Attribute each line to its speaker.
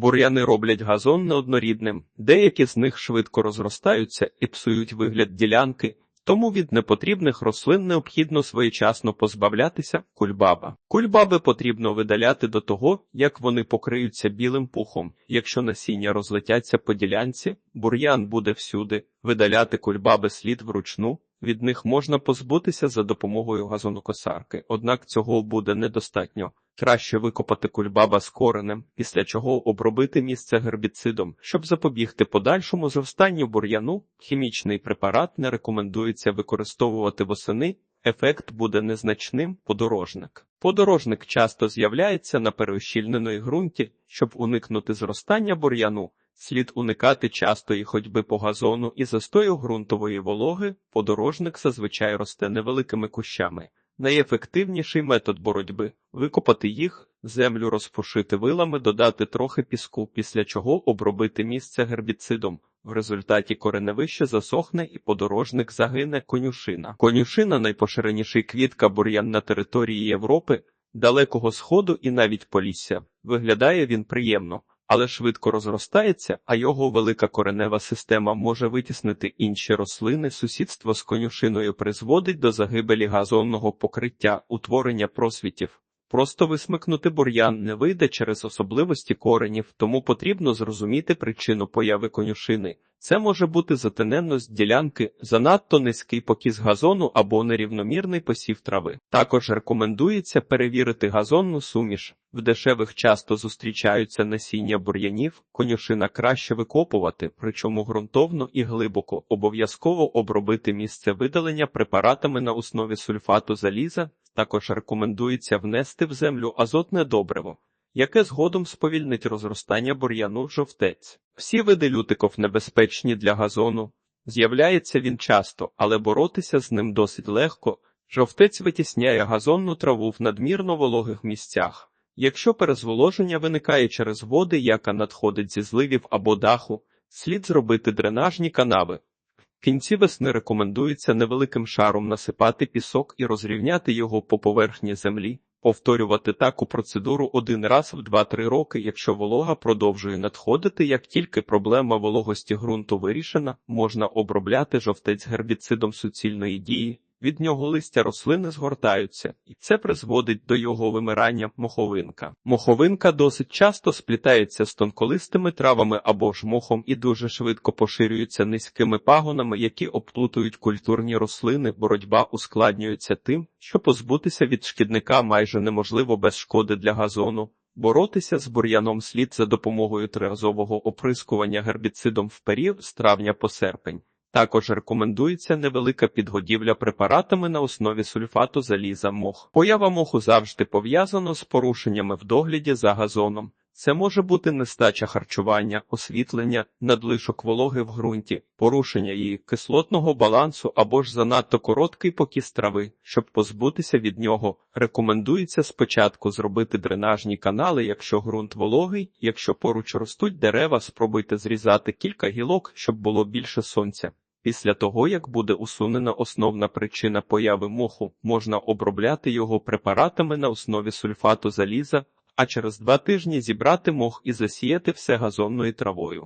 Speaker 1: Бур'яни роблять газон неоднорідним, деякі з них швидко розростаються і псують вигляд ділянки, тому від непотрібних рослин необхідно своєчасно позбавлятися кульбаба. Кульбаби потрібно видаляти до того, як вони покриються білим пухом. Якщо насіння розлетяться по ділянці, бур'ян буде всюди. Видаляти кульбаби слід вручну. Від них можна позбутися за допомогою газонокосарки, однак цього буде недостатньо. Краще викопати кульбаба з коренем, після чого обробити місце гербіцидом, щоб запобігти подальшому зростанню бур'яну. Хімічний препарат не рекомендується використовувати восени. Ефект буде незначним. Подорожник. Подорожник часто з'являється на переощільненої ґрунті, щоб уникнути зростання бур'яну. Слід уникати частої ходьби по газону і застою ґрунтової вологи. Подорожник зазвичай росте невеликими кущами. Найефективніший метод боротьби викопати їх, землю розпушити вилами, додати трохи піску, після чого обробити місце гербіцидом. В результаті кореневище засохне і подорожник загине конюшина. Конюшина найпоширеніший квітка бур'ян на території Європи, Далекого Сходу і навіть Полісся. Виглядає він приємно, але швидко розростається, а його велика коренева система може витіснити інші рослини. Сусідство з конюшиною призводить до загибелі газонного покриття, утворення просвітів. Просто висмикнути бур'ян не вийде через особливості коренів, тому потрібно зрозуміти причину появи конюшини. Це може бути затененність ділянки, занадто низький покіс газону або нерівномірний посів трави. Також рекомендується перевірити газонну суміш. В дешевих часто зустрічаються насіння бур'янів, конюшина краще викопувати, причому ґрунтовно і глибоко. Обов'язково обробити місце видалення препаратами на основі сульфату заліза. Також рекомендується внести в землю азотне добриво, яке згодом сповільнить розростання бур'яну жовтець. Всі види лютиков небезпечні для газону. З'являється він часто, але боротися з ним досить легко. Жовтець витісняє газонну траву в надмірно вологих місцях. Якщо перезволоження виникає через води, яка надходить зі зливів або даху, слід зробити дренажні канави. В кінці весни рекомендується невеликим шаром насипати пісок і розрівняти його по поверхні землі, повторювати таку процедуру один раз в 2-3 роки, якщо волога продовжує надходити, як тільки проблема вологості ґрунту вирішена, можна обробляти жовтець гербіцидом суцільної дії. Від нього листя рослини згортаються, і це призводить до його вимирання моховинка. Моховинка досить часто сплітається з тонколистими травами або ж мохом і дуже швидко поширюється низькими пагонами, які обплутують культурні рослини. Боротьба ускладнюється тим, що позбутися від шкідника майже неможливо без шкоди для газону. Боротися з бур'яном слід за допомогою триразового оприскування гербіцидом в період з травня по серпень. Також рекомендується невелика підгодівля препаратами на основі сульфату заліза мох. Поява моху завжди пов'язана з порушеннями в догляді за газоном. Це може бути нестача харчування, освітлення, надлишок вологи в ґрунті, порушення її кислотного балансу або ж занадто короткий покіс трави. Щоб позбутися від нього, рекомендується спочатку зробити дренажні канали, якщо ґрунт вологий, якщо поруч ростуть дерева, спробуйте зрізати кілька гілок, щоб було більше сонця. Після того, як буде усунена основна причина появи моху, можна обробляти його препаратами на основі сульфату заліза, а через два тижні зібрати мох і засіяти все газонною травою.